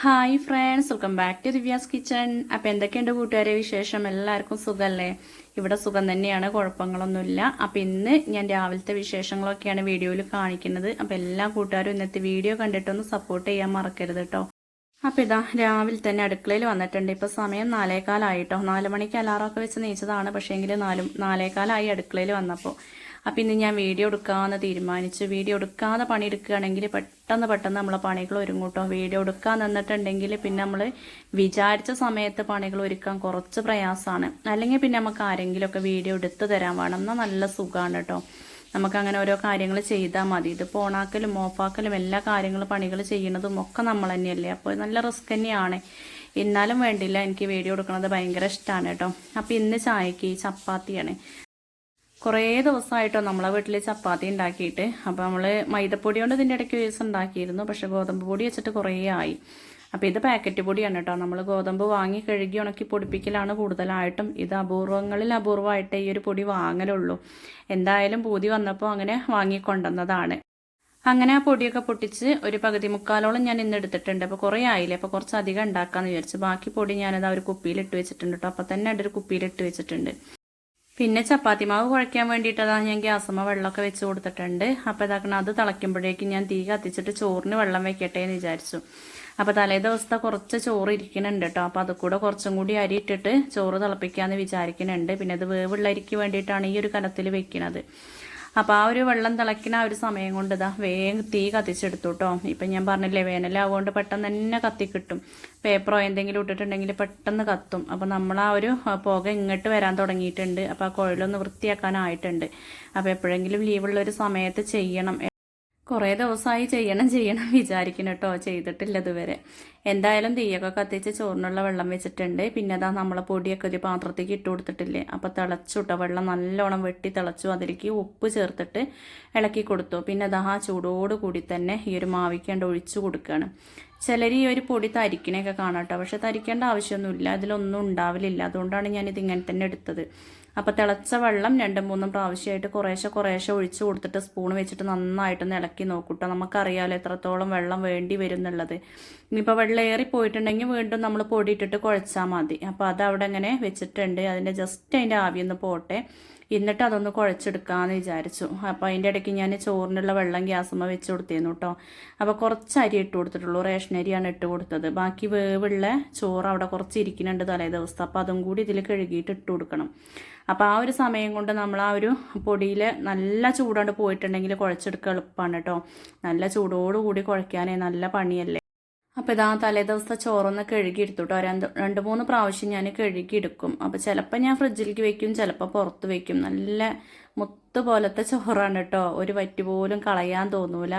Hi friends welcome back to Riviya's kitchen അപ്പോൾ എന്തൊക്കെയുണ്ട് കൂട്ടുകാരെ വിശേഷം? എല്ലാവർക്കും സുഖമല്ലേ ഇവിടെ സുഖം തന്നെയാണ്. കുഴപ്പങ്ങളൊന്നുമില്ല. അപ്പോൾ ഇന്ന് ഞാൻ രാവിലത്തെ വിശേഷങ്ങളൊക്കെയാണ് വീഡിയോയിൽ കാണിക്കുന്നത്. അപ്പോൾ എല്ലാ കൂട്ടുകാരും ഇന്നത്തെ വീഡിയോ കണ്ടിട്ടൊന്ന് സപ്പോർട്ട് ചെയ്യാൻ മറക്കരുത് കേട്ടോ അപ്പോൾ ഇതാ രാവിലെ തന്നെ അടുക്കളയിൽ വന്നിട്ടുണ്ട്. ഇപ്പോൾ സമയം നാലേകാലായിട്ടോ. നാല് മണിക്ക് അലാറമൊക്കെ വെച്ച് നീച്ചതാണ്. പക്ഷേ എങ്കിൽ നാലും നാലേകാലായി അടുക്കളയിൽ വന്നപ്പോൾ അപ്പം ഇന്ന് ഞാൻ വീഡിയോ എടുക്കാമെന്ന് തീരുമാനിച്ചു. വീഡിയോ എടുക്കാതെ പണിയെടുക്കുകയാണെങ്കിൽ പെട്ടെന്ന് പെട്ടെന്ന് നമ്മളെ പണികൾ ഒരുങ്ങൂട്ടോ. വീഡിയോ എടുക്കാൻ നിന്നിട്ടുണ്ടെങ്കിൽ പിന്നെ നമ്മൾ വിചാരിച്ച സമയത്ത് പണികൾ ഒരുക്കാൻ കുറച്ച് പ്രയാസമാണ്. അല്ലെങ്കിൽ പിന്നെ നമുക്ക് ആരെങ്കിലുമൊക്കെ വീഡിയോ എടുത്തു തരാൻ വേണം. എന്നാൽ നല്ല സുഖമാണ് കേട്ടോ നമുക്കങ്ങനെ ഓരോ കാര്യങ്ങൾ ചെയ്താൽ മതി. ഇത് ഓണാക്കലും ഓഫാക്കലും എല്ലാ കാര്യങ്ങളും പണികൾ ചെയ്യുന്നതും ഒക്കെ നമ്മൾ തന്നെയല്ലേ. അപ്പോൾ നല്ല റിസ്ക് തന്നെയാണ്. എന്നാലും വേണ്ടില്ല. എനിക്ക് വീഡിയോ എടുക്കുന്നത് ഭയങ്കര ഇഷ്ടമാണ് കേട്ടോ അപ്പോൾ ഇന്ന് ചായക്ക് ചപ്പാത്തിയാണ്. കുറേ ദിവസമായിട്ടോ നമ്മളെ വീട്ടിൽ ചപ്പാത്തി ഉണ്ടാക്കിയിട്ട്. അപ്പോൾ നമ്മൾ മൈദപ്പൊടി കൊണ്ട് ഇതിന്റെ ഇടയ്ക്ക് ദിവസം ഉണ്ടാക്കിയിരുന്നു. പക്ഷെ ഗോതമ്പ് പൊടി വെച്ചിട്ട് കുറേ ആയി. അപ്പോൾ ഇത് പാക്കറ്റ് പൊടിയാണ് കേട്ടോ നമ്മൾ ഗോതമ്പ് വാങ്ങി കഴുകി ഉണക്കി പൊടിപ്പിക്കലാണ് കൂടുതലായിട്ടും. ഇത് അപൂർവങ്ങളിൽ അപൂർവമായിട്ട് ഈ ഒരു പൊടി വാങ്ങലുള്ളൂ. എന്തായാലും പൂതി വന്നപ്പോൾ അങ്ങനെ വാങ്ങിക്കൊണ്ടുവന്നതാണ്. അങ്ങനെ ആ പൊടിയൊക്കെ പൊട്ടിച്ച് ഒരു പകുതി മുക്കാലോളം ഞാൻ ഇന്ന് എടുത്തിട്ടുണ്ട്. അപ്പോൾ കുറേ ആയില്ലേ? അപ്പോൾ കുറച്ച് അധികം ഉണ്ടാക്കാമെന്ന് വിചാരിച്ചു. ബാക്കി പൊടി ഞാനത് ആ ഒരു കുപ്പിയിലിട്ട് വെച്ചിട്ടുണ്ട് കേട്ടോ അപ്പോൾ തന്നെ അതൊരു കുപ്പിയിലിട്ട് വെച്ചിട്ടുണ്ട്. പിന്നെ ചപ്പാത്തി മാവ് കുഴയ്ക്കാൻ വേണ്ടിയിട്ട് അതാണ് ഞാൻ ഗ്യാസമ്മ വെള്ളമൊക്കെ വെച്ച് കൊടുത്തിട്ടുണ്ട്. അപ്പോൾ ഇതാക്കണം അത് തിളയ്ക്കുമ്പോഴേക്കും ഞാൻ തീ കത്തിച്ചിട്ട് ചോറിന് വെള്ളം വെക്കട്ടെ എന്ന് വിചാരിച്ചു. അപ്പോൾ തലേ ദിവസത്തെ കുറച്ച് ചോറ് ഇരിക്കുന്നുണ്ട് കേട്ടോ. അപ്പോൾ അത് കൂടെ കുറച്ചും കൂടി അരി ഇട്ടിട്ട് ചോറ് തിളപ്പിക്കാമെന്ന് വിചാരിക്കുന്നുണ്ട്. പിന്നെ അത് വേവുള്ള അരിക്ക് വേണ്ടിയിട്ടാണ് ഈ ഒരു കനത്തിൽ വെക്കുന്നത് അപ്പോൾ ആ ഒരു വെള്ളം തിളയ്ക്കുന്ന ആ ഒരു സമയം കൊണ്ട് ഇതാ വേഗം തീ കത്തിച്ചെടുത്തു കേട്ടോ ഇപ്പം ഞാൻ പറഞ്ഞില്ലേ വേനലാവുകൊണ്ട് പെട്ടെന്ന് തന്നെ കത്തിക്കിട്ടും പേപ്പറോ എന്തെങ്കിലും ഇട്ടിട്ടുണ്ടെങ്കിൽ പെട്ടെന്ന് കത്തും. അപ്പോൾ നമ്മൾ ആ ഒരു പുക ഇങ്ങോട്ട് വരാൻ തുടങ്ങിയിട്ടുണ്ട്. അപ്പോൾ ആ കുഴലൊന്ന് വൃത്തിയാക്കാനായിട്ടുണ്ട്. അപ്പോൾ എപ്പോഴെങ്കിലും ലീവുള്ള ഒരു സമയത്ത് ചെയ്യണം. കുറേ ദിവസമായി ചെയ്യണം ചെയ്യണം വിചാരിക്കണം കേട്ടോ ചെയ്തിട്ടില്ല ഇതുവരെ. എന്തായാലും തീയൊക്കെ കത്തിച്ച് ചോറിനുള്ള വെള്ളം വെച്ചിട്ടുണ്ട്. പിന്നെ അതാ നമ്മളെ പൊടിയൊക്കെ ഒരു പാത്രത്തേക്ക് ഇട്ട് കൊടുത്തിട്ടില്ലേ? അപ്പോൾ തിളച്ചുട്ട വെള്ളം നല്ലോണം വെട്ടി തിളച്ചു. അതിലേക്ക് ഉപ്പ് ചേർത്തിട്ട് ഇളക്കി കൊടുത്തു. പിന്നെ അതാ ആ കൂടി തന്നെ ഈ ഒരു മാവിക്കേണ്ട ഒഴിച്ചു കൊടുക്കുകയാണ് ചിലർ ഈ ഒരു പൊടി തരിക്കണേക്കെ കാണാം കേട്ടോ പക്ഷെ തരിക്കേണ്ട ആവശ്യമൊന്നുമില്ല. അതിലൊന്നും ഉണ്ടാവില്ല അതുകൊണ്ടാണ് ഞാനിത് ഇങ്ങനെ തന്നെ എടുത്തത്. അപ്പോൾ തിളച്ച വെള്ളം രണ്ടും മൂന്നും പ്രാവശ്യമായിട്ട് കുറേശ്ശെ കുറേശ്ശെ ഒഴിച്ച് കൊടുത്തിട്ട് സ്പൂൺ വെച്ചിട്ട് നന്നായിട്ടൊന്ന് ഇളക്കി നോക്കൂട്ടോ നമുക്കറിയാമല്ലോ എത്രത്തോളം വെള്ളം വേണ്ടി വരും എന്നുള്ളത് ഇനിയിപ്പോൾ വെള്ളം ഏറി പോയിട്ടുണ്ടെങ്കിൽ വീണ്ടും നമ്മൾ പൊടി ഇട്ടിട്ട് കുഴച്ചാൽ മതി. അപ്പോൾ അത് അവിടെ അങ്ങനെ വെച്ചിട്ടുണ്ട്. അതിന്റെ ജസ്റ്റ് അതിന്റെ ആവിയൊന്ന് പോട്ടെ. എന്നിട്ട് അതൊന്ന് കുഴച്ചെടുക്കാമെന്ന് വിചാരിച്ചു. അപ്പോൾ അതിന്റെ ഇടയ്ക്ക് ഞാൻ ചോറിനുള്ള വെള്ളം ഗ്യാസമ്മ വെച്ച് കൊടുത്തിരുന്നു കേട്ടോ അപ്പോൾ കുറച്ച് അരി ഇട്ട് കൊടുത്തിട്ടുള്ളൂ. റേഷൻ അരിയാണ് ഇട്ട് കൊടുത്തത്. ബാക്കി വേവുള്ള ചോറ് അവിടെ കുറച്ച് ഇരിക്കുന്നുണ്ട് തലേ ദിവസം അപ്പോൾ അതും കൂടി ഇതിൽ കഴുകിയിട്ട് ഇട്ട് കൊടുക്കണം. അപ്പോൾ ആ ഒരു സമയം കൊണ്ട് നമ്മൾ ആ ഒരു പൊടിയിൽ നല്ല ചൂടാണ്ട് പോയിട്ടുണ്ടെങ്കിൽ കുഴച്ചെടുക്കുക എളുപ്പമാണ് കേട്ടോ നല്ല ചൂടോടുകൂടി കുഴയ്ക്കാനേ നല്ല പണിയല്ലേ. അപ്പോൾ ഇതാ തലേ ദിവസത്തെ ചോറൊന്ന് കഴുകി കേട്ടോ രണ്ട് രണ്ട് മൂന്ന് പ്രാവശ്യം ഞാൻ കഴുകി എടുക്കും അപ്പോൾ ചിലപ്പോൾ ഞാൻ ഫ്രിഡ്ജിലേക്ക് വെക്കും ചിലപ്പോൾ പുറത്ത് വെക്കും. നല്ല മുത്ത് പോലത്തെ ചോറാണ് കേട്ടോ ഒരു വറ്റി പോലും കളയാൻ തോന്നൂല.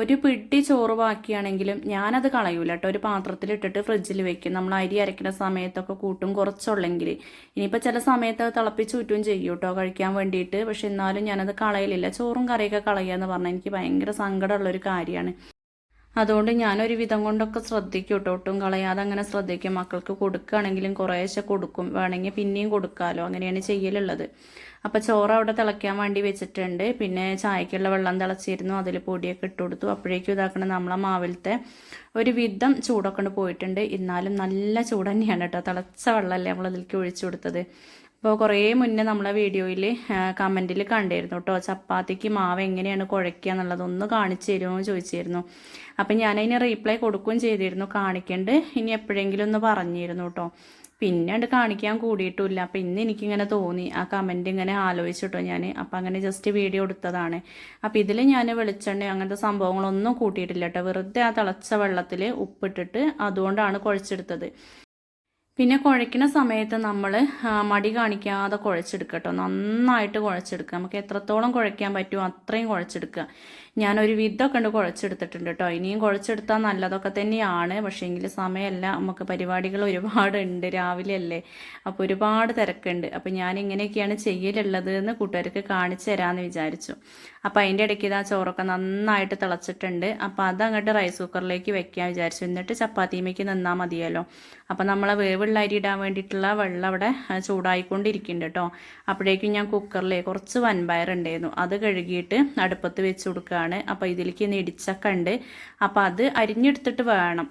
ഒരു പിടി ചോറ് ബാക്കിയാണെങ്കിലും ഞാനത് കളയൂല കേട്ടോ ഒരു പാത്രത്തിൽ ഇട്ടിട്ട് ഫ്രിഡ്ജിൽ വെക്കും. നമ്മൾ അരി അരയ്ക്കുന്ന സമയത്തൊക്കെ കൂട്ടും കുറച്ചുള്ളെങ്കിൽ. ഇനിയിപ്പോൾ ചില സമയത്ത് തിളപ്പിച്ച് ഊറ്റും ചെയ്യും കേട്ടോ. കഴിക്കാൻ വേണ്ടിയിട്ട്. പക്ഷെ എന്നാലും ഞാനത് കളയലില്ല. ചോറും കറിയൊക്കെ കളയുക എന്ന് പറഞ്ഞാൽ എനിക്ക് ഭയങ്കര സങ്കടമുള്ളൊരു കാര്യമാണ്. അതുകൊണ്ട് ഞാനൊരു വിധം കൊണ്ടൊക്കെ ശ്രദ്ധിക്കും കേട്ടോ. ഒട്ടും കളയാതെ അങ്ങനെ ശ്രദ്ധിക്കും. മക്കൾക്ക് കൊടുക്കുകയാണെങ്കിലും കുറേശ്ശെ കൊടുക്കും. വേണമെങ്കിൽ പിന്നെയും കൊടുക്കാമല്ലോ അങ്ങനെയാണ് ചെയ്യലുള്ളത്. അപ്പോൾ ചോറ് അവിടെ തിളയ്ക്കാൻ വേണ്ടി വെച്ചിട്ടുണ്ട്. പിന്നെ ചായക്കുള്ള വെള്ളം തിളച്ചിരുന്നു. അതിൽ പൊടിയൊക്കെ ഇട്ട് കൊടുത്തു. അപ്പോഴേക്കും ഇതാക്കണം നമ്മളെ മാവിലത്തെ ഒരു വിധം ചൂടൊക്കെ പോയിട്ടുണ്ട്. എന്നാലും നല്ല ചൂട് തന്നെയാണ് കേട്ടോ. തിളച്ച വെള്ളമല്ലേ നമ്മൾ അതിലേക്ക് ഒഴിച്ചു കൊടുത്തത്. അപ്പോൾ കുറേ മുന്നേ നമ്മളെ വീഡിയോയിൽ കമന്റിൽ കണ്ടിരുന്നു കേട്ടോ. ചപ്പാത്തിക്ക് മാവ് എങ്ങനെയാണ് കുഴയ്ക്കുക എന്നുള്ളത് ഒന്ന് കാണിച്ചു തരുമോ എന്ന് ചോദിച്ചിരുന്നു. അപ്പം ഞാനതിന് റീപ്ലൈ കൊടുക്കുകയും ചെയ്തിരുന്നു. കാണിക്കേണ്ട. ഇനി എപ്പോഴെങ്കിലും ഒന്ന് പറഞ്ഞിരുന്നു കേട്ടോ. പിന്നെ അത് കാണിക്കാൻ കൂടിയിട്ടില്ല. അപ്പം ഇന്ന് എനിക്കിങ്ങനെ തോന്നി. ആ കമന്റ് ഇങ്ങനെ ആലോചിച്ചിട്ടോ ഞാൻ അപ്പം അങ്ങനെ ജസ്റ്റ് വീഡിയോ എടുത്തതാണ്. അപ്പം ഇതിൽ ഞാൻ വെളിച്ചെണ്ണ അങ്ങനത്തെ സംഭവങ്ങളൊന്നും കൂട്ടിയിട്ടില്ല കേട്ടോ വെറുതെ ആ തിളച്ച വെള്ളത്തിൽ ഉപ്പിട്ടിട്ട് അതുകൊണ്ടാണ് കുഴച്ചെടുത്തത്. പിന്നെ കുഴയ്ക്കുന്ന സമയത്ത് നമ്മൾ മടി കാണിക്കാതെ കുഴച്ചെടുക്കുക കേട്ടോ നന്നായിട്ട് കുഴച്ചെടുക്കുക. നമുക്ക് എത്രത്തോളം കുഴയ്ക്കാൻ പറ്റുമോ അത്രയും കുഴച്ചെടുക്കുക. ഞാനൊരു വിധമൊക്കെ ഉണ്ട് കുഴച്ചെടുത്തിട്ടുണ്ട് കേട്ടോ. ഇനിയും കുഴച്ചെടുത്താൽ നല്ലതൊക്കെ തന്നെയാണ്. പക്ഷേ എങ്കിൽ സമയമല്ല. നമുക്ക് പരിപാടികൾ ഒരുപാട് ഉണ്ട് രാവിലെ അല്ലേ അപ്പോൾ ഒരുപാട് തിരക്കുണ്ട്. അപ്പോൾ ഞാൻ ഇങ്ങനെയൊക്കെയാണ് ചെയ്യലുള്ളത് എന്ന് കൂട്ടുകാർക്ക് കാണിച്ചു തരാമെന്ന് വിചാരിച്ചു. അപ്പോൾ അതിന്റെ ഇടയ്ക്ക് ഇതാ ചോറൊക്കെ നന്നായിട്ട് തിളച്ചിട്ടുണ്ട്. അപ്പോൾ അത് അങ്ങോട്ട് റൈസ് കുക്കറിലേക്ക് വെക്കാൻ വിചാരിച്ചു. എന്നിട്ട് ചപ്പാത്തിമേക്ക് നിന്നാൽ മതിയല്ലോ. അപ്പോൾ നമ്മളെ വേവുള്ള അരി ഇടാൻ വേണ്ടിയിട്ടുള്ള വെള്ളം അവിടെ ചൂടായിക്കൊണ്ടിരിക്കുന്നുണ്ട് കേട്ടോ. അപ്പോഴേക്കും ഞാൻ കുക്കറിൽ കുറച്ച് വൻപയർ ഉണ്ടായിരുന്നു അത് കഴുകിയിട്ട് അടുപ്പത്ത് വെച്ച് കൊടുക്കുക ഇതാണ് അപ്പോൾ ഇതിലേക്ക് ഇടിച്ചൊക്കെ ഉണ്ട്. അപ്പോൾ അത് അരിഞ്ഞെടുത്തിട്ട് വേണം.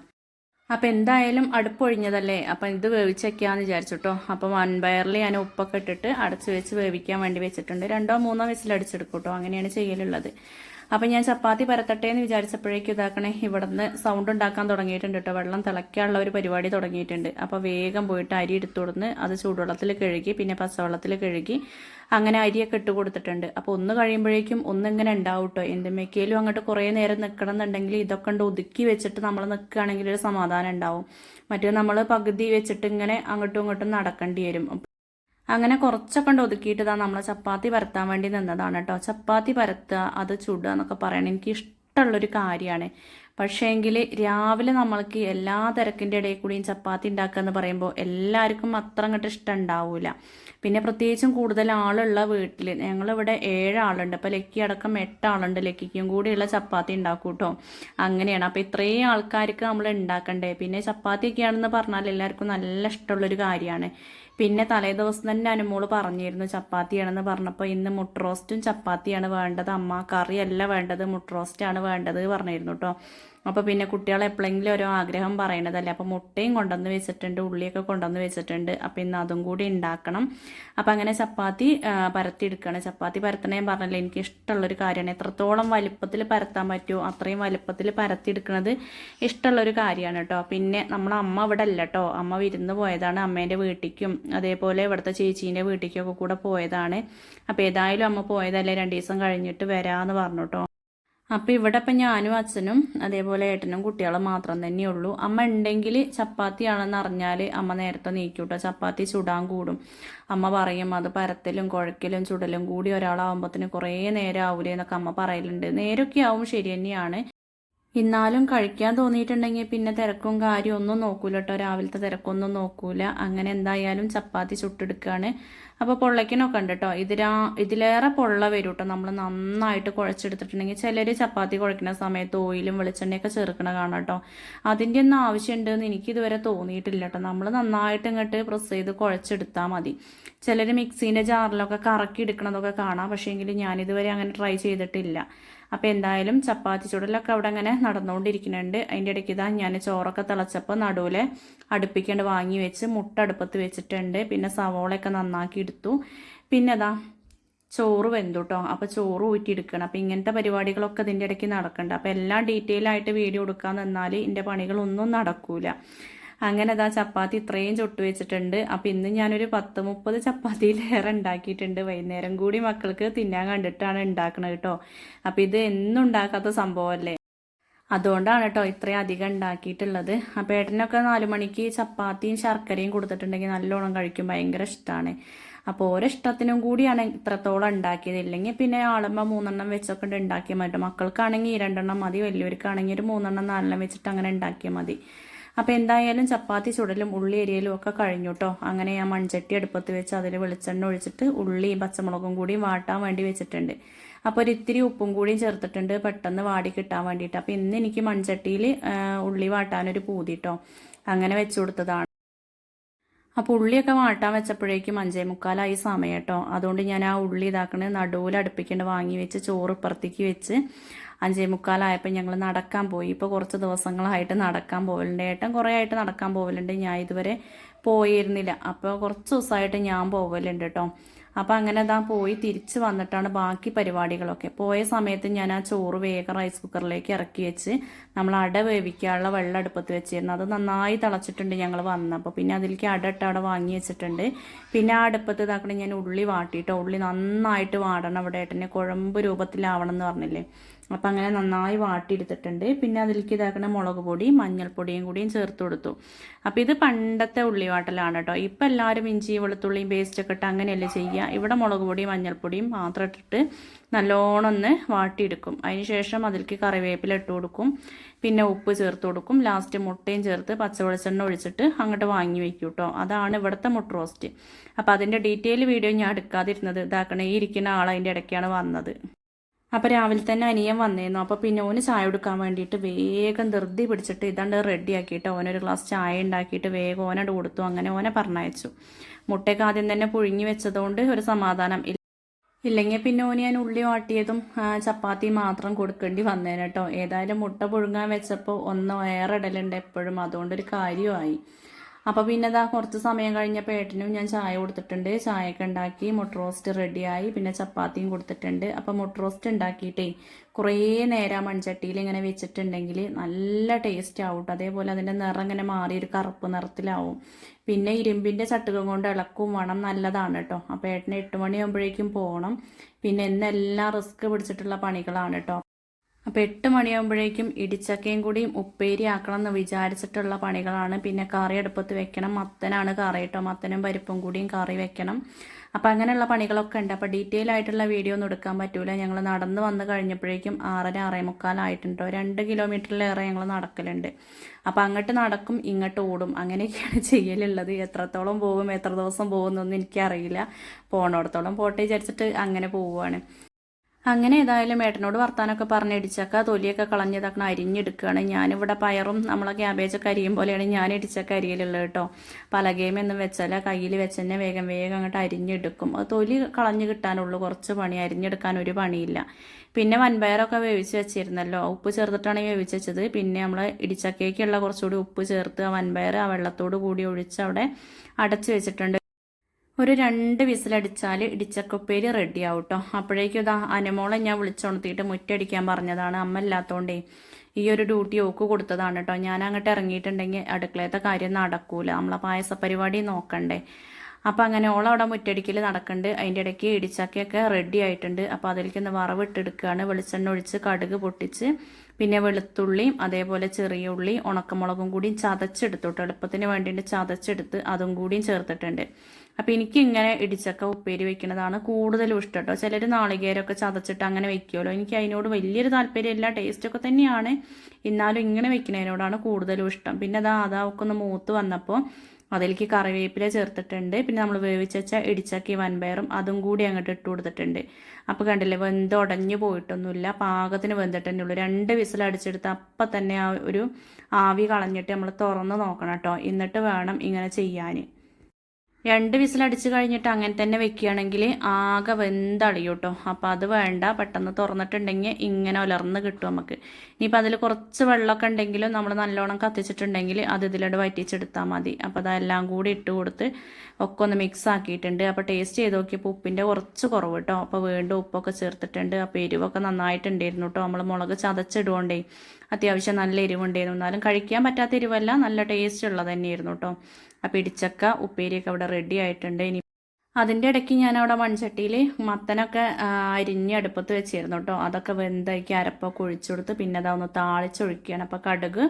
അപ്പം എന്തായാലും അടുപ്പൊഴിഞ്ഞതല്ലേ അപ്പം ഇത് വേവിച്ചേക്കാന്ന് വിചാരിച്ചിട്ടോ അപ്പം വൺപയറിൽ ഞാൻ ഉപ്പൊക്കെ ഇട്ടിട്ട് അടച്ച് വെച്ച് വേവിക്കാൻ വേണ്ടി വെച്ചിട്ടുണ്ട്. രണ്ടോ മൂന്നോ വിസിലടിച്ചെടുക്കും കേട്ടോ അങ്ങനെയാണ് ചെയ്യലുള്ളത്. അപ്പം ഞാൻ ചപ്പാത്തി പരത്തട്ടെ എന്ന് വിചാരിച്ചപ്പോഴേക്കും ഇതാക്കണേ ഇവിടുന്ന് സൗണ്ട് ഉണ്ടാക്കാൻ തുടങ്ങിയിട്ടുണ്ട് കേട്ടോ വെള്ളം തിളയ്ക്കാനുള്ള ഒരു പരിപാടി തുടങ്ങിയിട്ടുണ്ട്. അപ്പോൾ വേഗം പോയിട്ട് അരി എടുത്തു കൊടുന്ന് അത് ചൂടുവെള്ളത്തിൽ കഴുകി പിന്നെ പച്ചവെള്ളത്തിൽ കഴുകി അങ്ങനെ അരിയൊക്കെ ഇട്ട് കൊടുത്തിട്ടുണ്ട്. അപ്പോൾ ഒന്ന് കഴിയുമ്പോഴേക്കും ഒന്നിങ്ങനെ ഉണ്ടാവും കേട്ടോ എന്തുമേക്കേലും അങ്ങോട്ട് കുറേ നേരം നിൽക്കണം എന്നുണ്ടെങ്കിൽ ഇതൊക്കെ ഉണ്ട് ഒതുക്കി വെച്ചിട്ട് നമ്മൾ നിൽക്കുകയാണെങ്കിൽ ഒരു സമാധാനം ഉണ്ടാവും. മറ്റേ നമ്മൾ പകുതി വെച്ചിട്ട് ഇങ്ങനെ അങ്ങോട്ടും ഇങ്ങോട്ടും നടക്കേണ്ടി വരും. അങ്ങനെ കുറച്ചൊക്കെ ഉണ്ട് ഒതുക്കിയിട്ട് ഇതാ നമ്മൾ ചപ്പാത്തി പരത്താൻ വേണ്ടി നിന്നതാണ് കേട്ടോ. ചപ്പാത്തി പരത്തുക അത് ചുടുക എന്നൊക്കെ പറയണം എനിക്ക് ഇഷ്ടമുള്ളൊരു കാര്യമാണ്. പക്ഷേങ്കിൽ രാവിലെ നമ്മൾക്ക് എല്ലാ തിരക്കിന്റെ ഇടയിൽ കൂടിയും ചപ്പാത്തി ഉണ്ടാക്കുക എന്ന് പറയുമ്പോൾ എല്ലാവർക്കും അത്ര അങ്ങോട്ട് ഇഷ്ടം ഉണ്ടാവില്ല പിന്നെ പ്രത്യേകിച്ചും കൂടുതൽ ആളുള്ള വീട്ടിൽ ഞങ്ങളിവിടെ ഏഴാളുണ്ട് അപ്പോൾ ലക്കി അടക്കം എട്ടാളുണ്ട് ലക്കിക്കും കൂടിയുള്ള ചപ്പാത്തി ഉണ്ടാക്കും കേട്ടോ. അങ്ങനെയാണ്. അപ്പോൾ ഇത്രയും ആൾക്കാർക്ക് നമ്മൾ ഉണ്ടാക്കണ്ടേ? പിന്നെ ചപ്പാത്തിയൊക്കെയാണെന്ന് പറഞ്ഞാൽ എല്ലാവർക്കും നല്ല ഇഷ്ടമുള്ളൊരു കാര്യമാണ്. പിന്നെ തലേ ദിവസം തന്നെ അനുമോൾ പറഞ്ഞിരുന്നു ചപ്പാത്തിയാണെന്ന് പറഞ്ഞപ്പോൾ ഇന്ന് മുട്ട റോസ്റ്റും ചപ്പാത്തിയാണ് വേണ്ടത്. അമ്മ കറിയല്ല വേണ്ടത് മുട്ട റോസ്റ്റാണ് വേണ്ടത് പറഞ്ഞിരുന്നു കേട്ടോ അപ്പോൾ പിന്നെ കുട്ടികൾ എപ്പോഴെങ്കിലും ഓരോ ആഗ്രഹം പറയണതല്ലേ? അപ്പോൾ മുട്ടയും കൊണ്ടുവന്ന് വെച്ചിട്ടുണ്ട് ഉള്ളിയൊക്കെ കൊണ്ടുവന്ന് വെച്ചിട്ടുണ്ട്. അപ്പോൾ ഇന്ന് അതും കൂടി ഉണ്ടാക്കണം. അപ്പോൾ അങ്ങനെ ചപ്പാത്തി പരത്തി എടുക്കുകയാണ് ചപ്പാത്തി പരത്തണേ പറഞ്ഞില്ല എനിക്ക് ഇഷ്ടമുള്ളൊരു കാര്യമാണ്. എത്രത്തോളം വലുപ്പത്തിൽ പരത്താൻ പറ്റുമോ അത്രയും വലുപ്പത്തിൽ പരത്തി എടുക്കുന്നത് ഇഷ്ടമുള്ളൊരു കാര്യമാണ് കേട്ടോ. പിന്നെ നമ്മളെ അമ്മ ഇവിടെ അല്ല കേട്ടോ. അമ്മ വിരുന്ന് പോയതാണ് അമ്മേന്റെ വീട്ടിലേക്കും അതേപോലെ ഇവിടുത്തെ ചേച്ചീന്റെ വീട്ടിലേക്കൊക്കെ കൂടെ പോയതാണ്. അപ്പോൾ ഏതായാലും അമ്മ പോയതല്ലേ രണ്ട് ദിവസം കഴിഞ്ഞിട്ട് വരാമെന്ന് പറഞ്ഞു കേട്ടോ. അപ്പോൾ ഇവിടെ ഇപ്പം ഞാനും അച്ഛനും അതേപോലെ ഏട്ടനും കുട്ടികളും മാത്രം തന്നെയുള്ളൂ. അമ്മ ഉണ്ടെങ്കിൽ ചപ്പാത്തിയാണെന്ന് അറിഞ്ഞാൽ അമ്മ നേരത്തെ നീക്കൂട്ടോ. ചപ്പാത്തി ചുടാൻ കൂടും. അമ്മ പറയും അത് പരത്തലും കുഴക്കലും ചുടലും കൂടി ഒരാളാവുമ്പോഴത്തേന് കുറേ നേരം ആവൂലേ എന്നൊക്കെ അമ്മ പറയലുണ്ട്. നേരമൊക്കെ ആവും ശരി തന്നെയാണ്. ഇന്നാലും കഴിക്കാൻ തോന്നിയിട്ടുണ്ടെങ്കിൽ പിന്നെ തിരക്കും കാര്യം ഒന്നും നോക്കൂല കേട്ടോ രാവിലത്തെ തിരക്കൊന്നും നോക്കൂല. അങ്ങനെ എന്തായാലും ചപ്പാത്തി ചുട്ടെടുക്കുകയാണ് അപ്പോൾ പൊള്ളയ്ക്കനൊക്കെ ഉണ്ട് കേട്ടോ ഇതിലാ ഇതിലേറെ പൊള്ള വരും കേട്ടോ നമ്മൾ നന്നായിട്ട് കുഴച്ചെടുത്തിട്ടുണ്ടെങ്കിൽ ചിലർ ചപ്പാത്തി കുഴക്കുന്ന സമയത്ത് ഓയിലും വെളിച്ചെണ്ണയൊക്കെ ചേർക്കണ കാണാം കേട്ടോ അതിന്റെ ഒന്നും ആവശ്യമുണ്ടെന്ന് എനിക്കിതുവരെ തോന്നിയിട്ടില്ല കേട്ടോ നമ്മൾ നന്നായിട്ട് ഇങ്ങോട്ട് പ്രസ് ചെയ്ത് കുഴച്ചെടുത്താൽ മതി. ചിലർ മിക്സീന്റെ ജാറിലൊക്കെ കറക്കി എടുക്കണതൊക്കെ കാണാം. പക്ഷേ എങ്കിൽ ഞാനിതുവരെ അങ്ങനെ ട്രൈ ചെയ്തിട്ടില്ല. അപ്പോൾ എന്തായാലും ചപ്പാത്തി ചുടലൊക്കെ അവിടെ അങ്ങനെ നടന്നുകൊണ്ടിരിക്കുന്നുണ്ട് അതിന്റെ ഇടയ്ക്ക് ഇതാ ഞാൻ ചോറൊക്കെ തിളച്ചപ്പോൾ നടുവിലെ അടുപ്പിക്കേണ്ട വാങ്ങി വെച്ച് മുട്ട അടുപ്പത്ത് വെച്ചിട്ടുണ്ട്. പിന്നെ സവോളയൊക്കെ നന്നാക്കി എടുത്തു. പിന്നെ അതാ ചോറ് വെന്തു കേട്ടോ അപ്പോൾ ചോറ് ഊറ്റിയെടുക്കണം അപ്പോൾ ഇങ്ങനത്തെ പരിപാടികളൊക്കെ ഇതിന്റെ ഇടയ്ക്ക് നടക്കണ്ട. അപ്പോൾ എല്ലാം ഡീറ്റെയിൽ ആയിട്ട് വീഡിയോ എടുക്കാൻ നിന്നാൽ എന്റെ പണികളൊന്നും നടക്കൂല. അങ്ങനെ അതാ ചപ്പാത്തി ഇത്രയും ചുട്ടു വെച്ചിട്ടുണ്ട്. അപ്പം ഇന്ന് ഞാനൊരു പത്ത് മുപ്പത് ചപ്പാത്തിയിലേറെ ഉണ്ടാക്കിയിട്ടുണ്ട്. വൈകുന്നേരം കൂടി മക്കൾക്ക് തിന്നാൻ കണ്ടിട്ടാണ് ഉണ്ടാക്കുന്നത് കേട്ടോ അപ്പം ഇത് എന്നും ഉണ്ടാക്കാത്ത സംഭവമല്ലേ അതുകൊണ്ടാണ് കേട്ടോ ഇത്രയും അധികം ഉണ്ടാക്കിയിട്ടുള്ളത്. അപ്പം ഏട്ടനൊക്കെ നാലു മണിക്ക് ചപ്പാത്തിയും ശർക്കരയും കൊടുത്തിട്ടുണ്ടെങ്കിൽ നല്ലോണം കഴിക്കും. ഭയങ്കര ഇഷ്ടമാണ് അപ്പോൾ ഓരോ ഇഷ്ടത്തിനും കൂടിയാണ് ഇത്രത്തോളം ഉണ്ടാക്കിയത്. ഇല്ലെങ്കിൽ പിന്നെ ആളുമ്പോൾ മൂന്നെണ്ണം വെച്ചൊക്കെ ഉണ്ടാക്കിയാൽ മതി മക്കൾക്കാണെങ്കിൽ രണ്ടെണ്ണം മതി. വലിയവർക്കാണെങ്കിൽ ഒരു മൂന്നെണ്ണം നാലെണ്ണം വെച്ചിട്ട് അങ്ങനെ ഉണ്ടാക്കിയാൽ മതി. അപ്പോൾ എന്തായാലും ചപ്പാത്തി ചുടലും ഉള്ളി എരിയലും ഒക്കെ കഴിഞ്ഞു കേട്ടോ അങ്ങനെ ആ മൺചട്ടി അടുപ്പത്ത് വെച്ച് അതിൽ വെളിച്ചെണ്ണ ഒഴിച്ചിട്ട് ഉള്ളിയും പച്ചമുളകും കൂടി വാട്ടാൻ വേണ്ടി വെച്ചിട്ടുണ്ട്. അപ്പോൾ ഒരു ഇത്തിരി ഉപ്പും കൂടിയും ചേർത്തിട്ടുണ്ട് പെട്ടെന്ന് വാടി കിട്ടാൻ വേണ്ടിയിട്ട്. അപ്പോൾ ഇന്ന് എനിക്ക് മൺചട്ടിയിൽ ഉള്ളി വാട്ടാനൊരു പൂതി കേട്ടോ അങ്ങനെ വെച്ചു കൊടുത്തതാണ്. അപ്പോൾ ഉള്ളിയൊക്കെ വാട്ടാൻ വെച്ചപ്പോഴേക്കും അഞ്ചേ മുക്കാലായി സമയം കേട്ടോ അതുകൊണ്ട് ഞാൻ ആ ഉള്ളി ഇതാക്കണ നടുവിൽ അടുപ്പിക്കേണ്ട വാങ്ങി വെച്ച് ചോറ് ഇപ്പുറത്തേക്ക് വെച്ച് അഞ്ചേ മുക്കാലായപ്പോൾ ഞങ്ങൾ നടക്കാൻ പോയി. ഇപ്പോൾ കുറച്ച് ദിവസങ്ങളായിട്ട് നടക്കാൻ പോകലുണ്ട് ഏട്ടൻ കുറേ ആയിട്ട് നടക്കാൻ പോകലുണ്ട് ഞാൻ ഇതുവരെ പോയിരുന്നില്ല. അപ്പോൾ കുറച്ച് ദിവസമായിട്ട് ഞാൻ പോകലുണ്ട് കേട്ടോ അപ്പോൾ അങ്ങനെ അതാ പോയി തിരിച്ച് വന്നിട്ടാണ് ബാക്കി പരിപാടികളൊക്കെ. പോയ സമയത്ത് ഞാൻ ആ ചോറ് വേഗം റൈസ് കുക്കറിലേക്ക് ഇറക്കി വെച്ച് നമ്മൾ അട വേവിക്കാനുള്ള വെള്ളം അടുപ്പത്ത് വെച്ചിരുന്നു. അത് നന്നായി തിളച്ചിട്ടുണ്ട് ഞങ്ങൾ വന്നപ്പോൾ പിന്നെ അതിലേക്ക് അട ഇട്ട് അവിടെ വാങ്ങി വെച്ചിട്ടുണ്ട്. പിന്നെ ആ അടുപ്പത്ത് ഇതാക്കണം ഞാൻ ഉള്ളി വാട്ടിയിട്ടോ ഉള്ളി നന്നായിട്ട് വാടണം. അവിടെ ഏട്ടനെ കുഴമ്പ് രൂപത്തിലാവണം എന്ന് പറഞ്ഞില്ലേ. അപ്പം അങ്ങനെ നന്നായി വാട്ടിയെടുത്തിട്ടുണ്ട്. പിന്നെ അതിലേക്ക് ഇതാക്കുന്ന മുളക് പൊടി മഞ്ഞൾപ്പൊടിയും കൂടിയും ചേർത്ത് കൊടുത്തു. അപ്പോൾ ഇത് പണ്ടത്തെ ഉള്ളിവാട്ടലാണ് കേട്ടോ. ഇപ്പം എല്ലാവരും ഇഞ്ചി വെളുത്തുള്ളിയും പേസ്റ്റൊക്കെ ഇട്ട് അങ്ങനെയല്ലേ ചെയ്യുക. ഇവിടെ മുളക് പൊടിയും മഞ്ഞൾപ്പൊടിയും മാത്രം ഇട്ടിട്ട് നല്ലോണം ഒന്ന് വാട്ടിയെടുക്കും. അതിന് ശേഷം അതിലേക്ക് കറിവേപ്പില ഇട്ട് കൊടുക്കും. പിന്നെ ഉപ്പ് ചേർത്ത് കൊടുക്കും. ലാസ്റ്റ് മുട്ടയും ചേർത്ത് പച്ചവെളിച്ചെണ്ണ ഒഴിച്ചിട്ട് അങ്ങോട്ട് വാങ്ങി വെക്കും കേട്ടോ. അതാണ് ഇവിടുത്തെ മുട്ട റോസ്റ്റ് അപ്പോൾ അതിന്റെ ഡീറ്റെയിൽ വീഡിയോ ഞാൻ എടുക്കാതിരുന്നത്. ഇതാക്കണേ ഈ ഇരിക്കുന്ന ആൾ ഇടയ്ക്കാണ് വന്നത്. അപ്പോൾ രാവിലെ തന്നെ അനിയൻ വന്നിരുന്നു. അപ്പോൾ പിന്നെ ഓന് ചായ കൊടുക്കാൻ വേണ്ടിയിട്ട് വേഗം ധൃതി പിടിച്ചിട്ട് ഇതാണ്ട് റെഡി ആക്കിയിട്ട് ഓനൊരു ഗ്ലാസ് ചായ ഉണ്ടാക്കിയിട്ട് വേഗം ഓനോട് കൊടുത്തു. അങ്ങനെ ഓനെ പറഞ്ഞയച്ചു. മുട്ടയൊക്കെ ആദ്യം തന്നെ പുഴുങ്ങി വെച്ചതുകൊണ്ട് ഒരു സമാധാനം ഇല്ലെങ്കിൽ പിന്നെ ഓന് ഞാൻ ഉള്ളി വാട്ടിയതും ചപ്പാത്തി മാത്രം കൊടുക്കേണ്ടി വന്നേനെ കേട്ടോ. ഏതായാലും മുട്ട പുഴുങ്ങാൻ വെച്ചപ്പോൾ ഒന്ന് വേറെ ഇടലുണ്ട് എപ്പോഴും. അതുകൊണ്ടൊരു കാര്യമായി അപ്പോൾ പിന്നെ ഇതാ കുറച്ച് സമയം കഴിഞ്ഞപ്പോൾ ഏട്ടനും ഞാൻ ചായ കൊടുത്തിട്ടുണ്ട്. ചായയൊക്കെ ഉണ്ടാക്കി മുട്ട റോസ്റ്റ് റെഡിയായി പിന്നെ ചപ്പാത്തിയും കൊടുത്തിട്ടുണ്ട്. അപ്പോൾ മുട്ട റോസ്റ്റ് ഉണ്ടാക്കിയിട്ടേ കുറേ നേരം മൺചട്ടിയിൽ ഇങ്ങനെ വെച്ചിട്ടുണ്ടെങ്കിൽ നല്ല ടേസ്റ്റ് ആവും അതേപോലെ അതിന്റെ നിറം ഇങ്ങനെ മാറി ഒരു കറുപ്പ് നിറത്തിലാവും. പിന്നെ ഇരുമ്പിന്റെ ചട്ടുകം കൊണ്ട് ഇളക്കും വേണം നല്ലതാണ് കേട്ടോ അപ്പോൾ ഏട്ടന് എട്ട് മണിയാകുമ്പോഴേക്കും പോകണം. പിന്നെ എന്നെല്ലാം റിസ്ക് പിടിച്ചിട്ടുള്ള പണികളാണ് കേട്ടോ അപ്പോൾ എട്ട് മണിയാകുമ്പോഴേക്കും ഇടിച്ചക്കയും കൂടിയും ഉപ്പേരി ആക്കണം എന്ന് വിചാരിച്ചിട്ടുള്ള പണികളാണ്. പിന്നെ കറി അടുപ്പത്ത് വെക്കണം. മത്തനാണ് കറി കേട്ടോ. മത്തനും പരിപ്പും കൂടിയും കറി വെക്കണം. അപ്പോൾ അങ്ങനെയുള്ള പണികളൊക്കെ ഉണ്ട്. അപ്പോൾ ഡീറ്റെയിൽ ആയിട്ടുള്ള വീഡിയോ ഒന്നും എടുക്കാൻ പറ്റൂല. ഞങ്ങൾ നടന്ന് വന്ന് കഴിഞ്ഞപ്പോഴേക്കും ആറര ആറേ മുക്കാലായിട്ടുണ്ടോ രണ്ട് കിലോമീറ്ററിലേറെ ഞങ്ങൾ നടക്കലുണ്ട്. അപ്പോൾ അങ്ങോട്ട് നടക്കും ഇങ്ങോട്ട് ഓടും. അങ്ങനെയൊക്കെയാണ് ചെയ്യലുള്ളത്. എത്രത്തോളം പോകും എത്ര ദിവസം പോകുന്നൊന്നും എനിക്കറിയില്ല. പോണോടത്തോളം പോട്ടെ വിചാരിച്ചിട്ട് അങ്ങനെ പോവുകയാണ്. അങ്ങനെ ഏതായാലും ഏട്ടനോട് വർത്താനൊക്കെ പറഞ്ഞ് ഇടിച്ചക്ക തൊലിയൊക്കെ കളഞ്ഞതൊക്കെ അരിഞ്ഞെടുക്കുകയാണ്. ഞാനിവിടെ പയറും നമ്മളെ ക്യാബേജൊക്കെ അരിയും പോലെയാണ് ഞാൻ ഇടിച്ചക്ക അരിയലുള്ളത് കേട്ടോ. പലകയും എന്ന് വെച്ചാൽ കയ്യിൽ വെച്ച് തന്നെ വേഗം വേഗം അങ്ങോട്ട് അരിഞ്ഞെടുക്കും. അത് തൊലി കളഞ്ഞു കിട്ടാനുള്ളൂ കുറച്ച് പണി അരിഞ്ഞെടുക്കാൻ ഒരു പണിയില്ല. പിന്നെ വൻപയറൊക്കെ വേവിച്ച് വെച്ചിരുന്നല്ലോ ഉപ്പ് ചേർത്തിട്ടാണ് വേവിച്ച് വെച്ചത്. പിന്നെ നമ്മൾ ഇടിച്ചക്കയ്ക്കുള്ള കുറച്ചുകൂടി ഉപ്പ് ചേർത്ത് ആ വൻപയർ ആ വെള്ളത്തോട് കൂടി ഒഴിച്ച് അവിടെ അടച്ചു വെച്ചിട്ടുണ്ട്. ഒരു രണ്ട് വിസിലടിച്ചാൽ ഇടിച്ചക്കുപ്പേരി റെഡി ആവും കേട്ടോ അപ്പോഴേക്കും ഇതാ അനുമോളെ ഞാൻ വിളിച്ചുണർത്തിയിട്ട് മുറ്റടിക്കാൻ പറഞ്ഞതാണ്. അമ്മ ഇല്ലാത്തതുകൊണ്ടേ ഈ ഒരു ഡ്യൂട്ടി ഓക്ക് കൊടുത്തതാണ് കേട്ടോ ഞാൻ അങ്ങോട്ട് ഇറങ്ങിയിട്ടുണ്ടെങ്കിൽ അടുക്കളയത്തെ കാര്യം നടക്കൂല. നമ്മളെ പായസ പരിപാടി നോക്കണ്ടേ. അപ്പോൾ അങ്ങനെ ഓളവിടെ മുറ്റടിക്കൽ നടക്കുന്നുണ്ട് അതിന്റെ ഇടയ്ക്ക് ഇടിച്ചക്കയൊക്കെ റെഡി ആയിട്ടുണ്ട്. അപ്പോൾ അതിലേക്ക് ഒന്ന് വറവിട്ടെടുക്കുകയാണ് വെളിച്ചെണ്ണ ഒഴിച്ച് കടുക് പൊട്ടിച്ച് പിന്നെ വെളുത്തുള്ളിയും അതേപോലെ ചെറിയ ഉള്ളി ഉണക്കമുളകും കൂടി ചതച്ചെടുത്തോട്ട് എളുപ്പത്തിന് വേണ്ടിയിട്ട് ചതച്ചെടുത്ത് അതും കൂടിയും ചേർത്തിട്ടുണ്ട്. അപ്പോൾ എനിക്ക് ഇങ്ങനെ ഇടിച്ചക്ക ഉപ്പേരി വെക്കുന്നതാണ് കൂടുതലും ഇഷ്ടം കേട്ടോ. ചിലർ നാളികേരമൊക്കെ ചതച്ചിട്ട് അങ്ങനെ വെക്കുമല്ലോ. എനിക്ക് അതിനോട് വലിയൊരു താല്പര്യമില്ല ടേസ്റ്റൊക്കെ തന്നെയാണ്. എന്നാലും ഇങ്ങനെ വെക്കുന്നതിനോടാണ് കൂടുതലും ഇഷ്ടം. പിന്നെ അതാ ആദാ ഒക്കെ ഒന്ന് മൂത്ത് വന്നപ്പോൾ അതിലേക്ക് കറിവേപ്പില ചേർത്തിട്ടുണ്ട്. പിന്നെ നമ്മൾ വേവിച്ച് വെച്ച ഇടിച്ചക്കി വൻപയറും അതും കൂടി അങ്ങോട്ട് ഇട്ട് കൊടുത്തിട്ടുണ്ട്. അപ്പോൾ കണ്ടില്ലേ വെന്ത് ഉടഞ്ഞു പോയിട്ടൊന്നുമില്ല. പാകത്തിന് വെന്തിട്ടേ ഉള്ളൂ. രണ്ട് വിസിൽ അടിച്ചെടുത്ത് അപ്പം തന്നെ ആ ഒരു ആവി കളഞ്ഞിട്ട് നമ്മൾ തുറന്ന് നോക്കണം കേട്ടോ. എന്നിട്ട് വേണം ഇങ്ങനെ ചെയ്യാൻ രണ്ട് വിസിലടിച്ച് കഴിഞ്ഞിട്ട് അങ്ങനെ തന്നെ വെക്കുകയാണെങ്കിൽ ആകെ വെന്തളിയും കേട്ടോ അപ്പോൾ അത് വേണ്ട പെട്ടെന്ന് തുറന്നിട്ടുണ്ടെങ്കിൽ ഇങ്ങനെ ഉലർന്ന് കിട്ടും നമുക്ക്. ഇനിയിപ്പോൾ അതിൽ കുറച്ച് വെള്ളമൊക്കെ ഉണ്ടെങ്കിലും നമ്മൾ നല്ലോണം കത്തിച്ചിട്ടുണ്ടെങ്കിൽ അത് ഇതിലോട്ട് വറ്റിച്ചെടുത്താൽ മതി. അപ്പോൾ അതെല്ലാം കൂടി ഇട്ട് കൊടുത്ത് ഒക്കെ ഒന്ന് മിക്സ് ആക്കിയിട്ടുണ്ട്. അപ്പോൾ ടേസ്റ്റ് ചെയ്ത് നോക്കിയപ്പോൾ ഉപ്പിന്റെ കുറച്ച് കുറവ് കേട്ടോ. അപ്പോൾ വീണ്ടും ഉപ്പൊക്കെ ചേർത്തിട്ടുണ്ട്. അപ്പോൾ എരിവൊക്കെ നന്നായിട്ടുണ്ടായിരുന്നു കേട്ടോ. നമ്മൾ മുളക് ചതച്ചിടുകൊണ്ടേ അത്യാവശ്യം നല്ല എരിവുണ്ടായിരുന്നു. എന്നാലും കഴിക്കാൻ പറ്റാത്ത എരിവല്ല നല്ല ടേസ്റ്റ് ഉള്ളത് തന്നെയായിരുന്നു കേട്ടോ. അപ്പോൾ ഇടിച്ചക്ക ഉപ്പേരിയൊക്കെ അവിടെ റെഡി ആയിട്ടുണ്ട്. ഇനി അതിന്റെ ഇടയ്ക്ക് ഞാൻ അവിടെ മൺചട്ടിയിൽ മത്തനൊക്കെ അരിഞ്ഞ് അടുപ്പത്ത് വെച്ചിരുന്നു കേട്ടോ അതൊക്കെ വെന്തയ്ക്ക് അരപ്പൊക്കെ ഒഴിച്ചു കൊടുത്ത് പിന്നെ അതൊന്ന് താളിച്ചൊഴിക്കുകയാണ് അപ്പോൾ കടുക്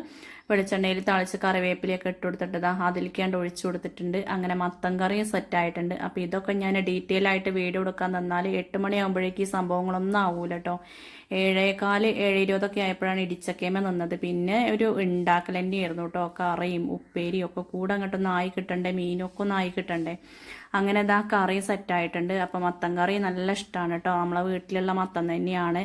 വെളിച്ചെണ്ണയിൽ താളിച്ച് കറിവേപ്പിലയൊക്കെ ഇട്ട് കൊടുത്തിട്ട് ഇതാ അതിലേക്കാണ്ട് ഒഴിച്ചു കൊടുത്തിട്ടുണ്ട്. അങ്ങനെ മത്തൻ കറിയും സെറ്റായിട്ടുണ്ട് അപ്പോൾ ഇതൊക്കെ ഞാൻ ഡീറ്റെയിൽ ആയിട്ട് വീഡിയോ കൊടുക്കാൻ തന്നാൽ എട്ട് മണിയാകുമ്പോഴേക്ക് ഈ സംഭവങ്ങളൊന്നും ആവൂല കേട്ടോ ഏഴേകാൽ ഏഴ് ഇരുപതൊക്കെ ആയപ്പോഴാണ് ഇടിച്ചക്കേമ നിന്നത്. പിന്നെ ഒരു ഉണ്ടാക്കൽ തന്നെയായിരുന്നു കേട്ടോ കറിയും ഉപ്പേരിയും ഒക്കെ കൂടെ അങ്ങോട്ടൊന്ന് ആയി കിട്ടണ്ടേ മീനൊക്കെ ഒന്ന് കിട്ടണ്ടേ. അങ്ങനെ ഇതാ കറി സെറ്റായിട്ടുണ്ട് അപ്പം മത്തൻ കറി നല്ല ഇഷ്ടമാണ് കേട്ടോ നമ്മളെ വീട്ടിലുള്ള മത്തൻ തന്നെയാണ്.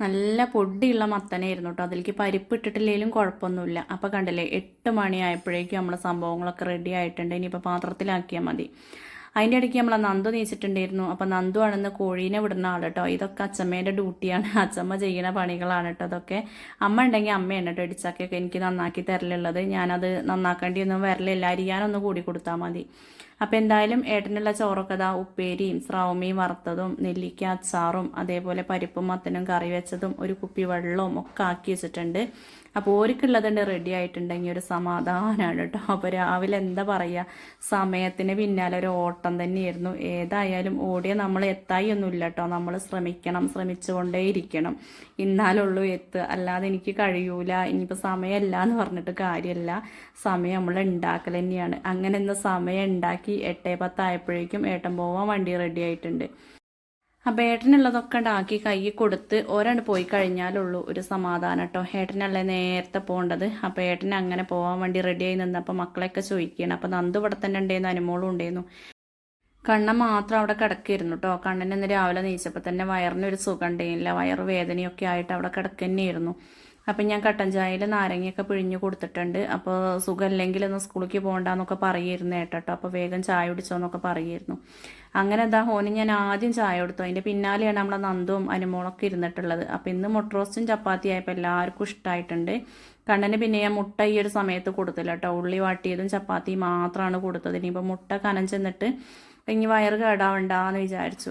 നല്ല പൊടിയുള്ള മത്തനായിരുന്നു കേട്ടോ അതിലേക്ക് പരിപ്പ് ഇട്ടിട്ടില്ലെങ്കിലും കുഴപ്പമൊന്നുമില്ല. അപ്പോൾ കണ്ടില്ലേ എട്ട് മണിയായപ്പോഴേക്കും നമ്മളെ സംഭവങ്ങളൊക്കെ റെഡി ആയിട്ടുണ്ട്. ഇനിയിപ്പോൾ പാത്രത്തിലാക്കിയാൽ മതി. അതിന്റെ ഇടയ്ക്ക് നമ്മളെ നന്ദു നീച്ചിട്ടുണ്ടായിരുന്നു. അപ്പോൾ നന്ദു ആണെന്ന് കോഴീനെ വിടുന്ന ആൾ കേട്ടോ ഇതൊക്കെ അച്ചമ്മേന്റെ ഡ്യൂട്ടിയാണ് അച്ചമ്മ ചെയ്യുന്ന പണികളാണ് കേട്ടോ അതൊക്കെ അമ്മ ഉണ്ടെങ്കിൽ അമ്മയാണ് കേട്ടോ ഇടിച്ചാക്കിയൊക്കെ എനിക്ക് നന്നാക്കി തരലുള്ളത്. ഞാനത് നന്നാക്കേണ്ടിയൊന്നും വരലില്ല. അരിയാനൊന്ന് കൂടി കൊടുത്താൽ മതി. അപ്പോൾ എന്തായാലും ഏട്ടനുള്ള ചോറൊക്കെ അതാ ഉപ്പേരിയും സ്രാവുമീൻ വറുത്തതും നെല്ലിക്ക അച്ചാറും അതേപോലെ പരിപ്പും മത്തനും കറി വെച്ചതും ഒരു കുപ്പി വെള്ളവും ഒക്കെ ആക്കി വെച്ചിട്ടുണ്ട്. അപ്പോൾ ഓർക്കുള്ളതുണ്ട് റെഡി ആയിട്ടുണ്ടെങ്കിൽ ഒരു സമാധാനമാണ് കേട്ടോ. അപ്പോൾ രാവിലെ എന്താ പറയുക സമയത്തിന് പിന്നാലെ ഒരു ഓട്ടം തന്നെയായിരുന്നു. ഏതായാലും ഓടിയ നമ്മൾ എത്തായി ഒന്നുമില്ല കേട്ടോ. നമ്മൾ ശ്രമിക്കണം ശ്രമിച്ചുകൊണ്ടേയിരിക്കണം. ഇന്നാലുള്ളൂ എത്ത്. അല്ലാതെ എനിക്ക് കഴിയൂല. ഇനിയിപ്പോൾ സമയമല്ല എന്ന് പറഞ്ഞിട്ട് കാര്യമല്ല. സമയം നമ്മൾ ഉണ്ടാക്കൽ തന്നെയാണ്. അങ്ങനെ ഇന്ന് സമയം ഉണ്ടാക്കി എട്ടേ പത്തായപ്പോഴേക്കും ഏട്ടൻ പോവാൻ വണ്ടി റെഡി ആയിട്ടുണ്ട്. അപ്പം ഏട്ടനുള്ളതൊക്കെ ഉണ്ടാക്കി കൈ കൊടുത്ത് ഒരാണ്ട് പോയി കഴിഞ്ഞാലുള്ളൂ ഒരു സമാധാനം കേട്ടോ ഏട്ടനല്ലേ നേരത്തെ പോകേണ്ടത് അപ്പോൾ ഏട്ടൻ അങ്ങനെ പോകാൻ വേണ്ടി റെഡിയായി നിന്നപ്പോൾ മക്കളെയൊക്കെ ചോദിക്കുകയാണ് അപ്പോൾ നന്ദു ഇവിടെ തന്നെ ഉണ്ടായിരുന്നു അനുമോളും ഉണ്ടായിരുന്നു കണ്ണൻ മാത്രം അവിടെ കിടക്കായിരുന്നു കേട്ടോ കണ്ണൻ രാവിലെ നീച്ചപ്പോൾ തന്നെ വയറിനൊരു സുഖം ഉണ്ടായില്ല വയറ് വേദനയൊക്കെ ആയിട്ട് അവിടെ കിടക്കുക തന്നെയായിരുന്നു അപ്പം ഞാൻ കട്ടൻ ചായയിൽ നാരങ്ങയൊക്കെ പിഴിഞ്ഞ് കൊടുത്തിട്ടുണ്ട്. അപ്പോൾ സുഖമില്ലെങ്കിൽ ഒന്ന് സ്കൂളിലേക്ക് പോകണ്ടെന്നൊക്കെ പറയായിരുന്നു ഏട്ടോ അപ്പോൾ വേഗം ചായ കുടിച്ചോന്നൊക്കെ പറയായിരുന്നു അങ്ങനെ എന്താ ഹോന് ഞാൻ ആദ്യം ചായ കൊടുത്തു. അതിന്റെ പിന്നാലെയാണ് നമ്മളെ നന്ദും അനുമോളൊക്കെ ഇരുന്നിട്ടുള്ളത്. അപ്പോൾ ഇന്ന് മുട്ട റോസ്റ്റും ചപ്പാത്തി ആയപ്പോൾ എല്ലാവർക്കും ഇഷ്ടമായിട്ടുണ്ട് കണ്ണന് പിന്നെ ഞാൻ മുട്ട ഈ ഒരു സമയത്ത് കൊടുത്തില്ല കേട്ടോ. ഉള്ളി വാട്ടിയതും ചപ്പാത്തി മാത്രമാണ് കൊടുത്തത്. ഇനിയിപ്പോൾ മുട്ട കനം ചെന്നിട്ട് ഇനി വയറ് കേടാവണ്ടെന്ന് വിചാരിച്ചു.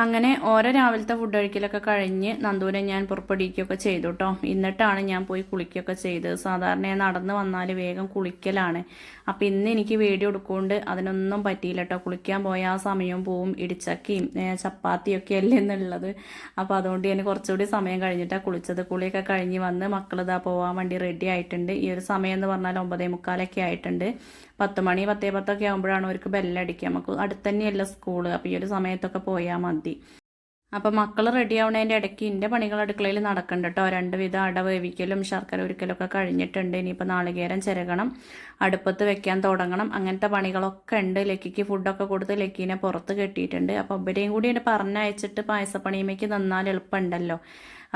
അങ്ങനെ ഓരോ രാവിലത്തെ ഫുഡ് കഴിക്കലൊക്കെ കഴിഞ്ഞ് നന്ദൂരെ ഞാൻ പുറപ്പെടുവിക്കുകയൊക്കെ ചെയ്തു കേട്ടോ എന്നിട്ടാണ് ഞാൻ പോയി കുളിക്കുകയൊക്കെ ചെയ്തത്. സാധാരണ നടന്ന് വന്നാൽ വേഗം കുളിക്കലാണ്. അപ്പം ഇന്ന് എനിക്ക് വേടി കൊടുക്കൊണ്ട് അതിനൊന്നും പറ്റിയില്ല കേട്ടോ കുളിക്കാൻ പോയ ആ സമയവും പോവും. ഇടിച്ചക്കയും ചപ്പാത്തിയൊക്കെ അല്ലേ എന്നുള്ളത്. അപ്പോൾ അതുകൊണ്ട് ഞാൻ കുറച്ചുകൂടി സമയം കഴിഞ്ഞിട്ടാണ് കുളിച്ചത്. കുളിയൊക്കെ കഴിഞ്ഞ് വന്ന് മക്കളിതാ പോകാൻ വേണ്ടി റെഡി ആയിട്ടുണ്ട്. ഈ ഒരു സമയം എന്ന് പറഞ്ഞാൽ ഒമ്പതേ മുക്കാലൊക്കെ ആയിട്ടുണ്ട്. പത്ത് മണി പത്തേ പത്തൊക്കെ ആകുമ്പോഴാണ് അവർക്ക് ബെല്ലടിക്കുക നമുക്ക് അടുത്ത് തന്നെയല്ല സ്കൂൾ അപ്പോൾ ഈ ഒരു സമയത്തൊക്കെ പോയാൽ മതി. അപ്പം മക്കൾ റെഡി ആവണതിന്റെ ഇടയ്ക്ക് എന്റെ പണികൾ അടുക്കളയിൽ നടക്കുന്നുണ്ട് കേട്ടോ രണ്ട് വിധം അട വേവിക്കലും ശർക്കര ഉരുക്കലും ഒക്കെ കഴിഞ്ഞിട്ടുണ്ട്. ഇനിയിപ്പോൾ നാളികേരം ചിരകണം അടുപ്പത്ത് വെക്കാൻ തുടങ്ങണം. അങ്ങനത്തെ പണികളൊക്കെ ഉണ്ട്. ലക്കിക്ക് ഫുഡൊക്കെ കൊടുത്ത് ലക്കീനെ പുറത്ത് കെട്ടിയിട്ടുണ്ട്. അപ്പോൾ ഇവരെയും കൂടി പറഞ്ഞയച്ചിട്ട് പായസപ്പണിയുമേക്ക് നന്നാൽ എളുപ്പമുണ്ടല്ലോ.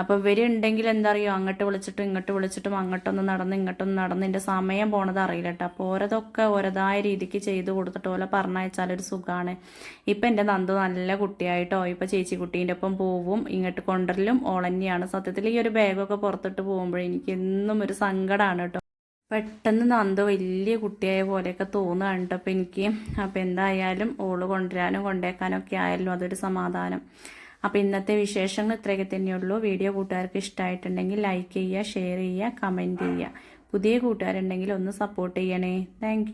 അപ്പോൾ ഇവരുണ്ടെങ്കിൽ എന്താ അറിയോ? അങ്ങോട്ട് വിളിച്ചിട്ടും ഇങ്ങോട്ട് വിളിച്ചിട്ടും അങ്ങോട്ടൊന്ന് നടന്ന് ഇങ്ങോട്ടൊന്ന് നടന്ന് എന്റെ സമയം പോണത് അറിയില്ല കേട്ടോ. അപ്പോൾ ഓരോതൊക്കെ ഓരോതായ രീതിക്ക് ചെയ്ത് കൊടുത്തിട്ട് പോലെ പറഞ്ഞയച്ചാൽ ഒരു സുഖമാണ് ഇപ്പം എന്റെ നന്ദു നല്ല കുട്ടിയായിട്ടോ. ഇപ്പോൾ ചേച്ചി കുട്ടീന്റെ ഒപ്പം പോവും ഇങ്ങോട്ട് കൊണ്ടുവരലും ഓളന്നെയാണ്. സത്യത്തിൽ ഈ ഒരു ബാഗൊക്കെ പുറത്തിട്ട് പോകുമ്പോഴേ എനിക്ക് എന്നും ഒരു സങ്കടമാണ് കേട്ടോ. പെട്ടെന്ന് നന്ദു വലിയ കുട്ടിയായ പോലെയൊക്കെ തോന്നുകയാണ് അപ്പോൾ എനിക്ക്. അപ്പോൾ എന്തായാലും ഓൾ കൊണ്ടുവരാനും കൊണ്ടേക്കാനും ഒക്കെ ആയാലും അതൊരു സമാധാനം. അപ്പോൾ ഇന്നത്തെ വിശേഷങ്ങൾ ഇത്രയൊക്കെ തന്നെയുള്ളൂ വീഡിയോ കൂട്ടുകാർക്ക് ഇഷ്ടമായിട്ടുണ്ടെങ്കിൽ ലൈക്ക് ചെയ്യുക ഷെയർ ചെയ്യുക കമന്റ് ചെയ്യുക. പുതിയ കൂട്ടുകാരുണ്ടെങ്കിൽ ഒന്ന് സപ്പോർട്ട് ചെയ്യണേ. താങ്ക്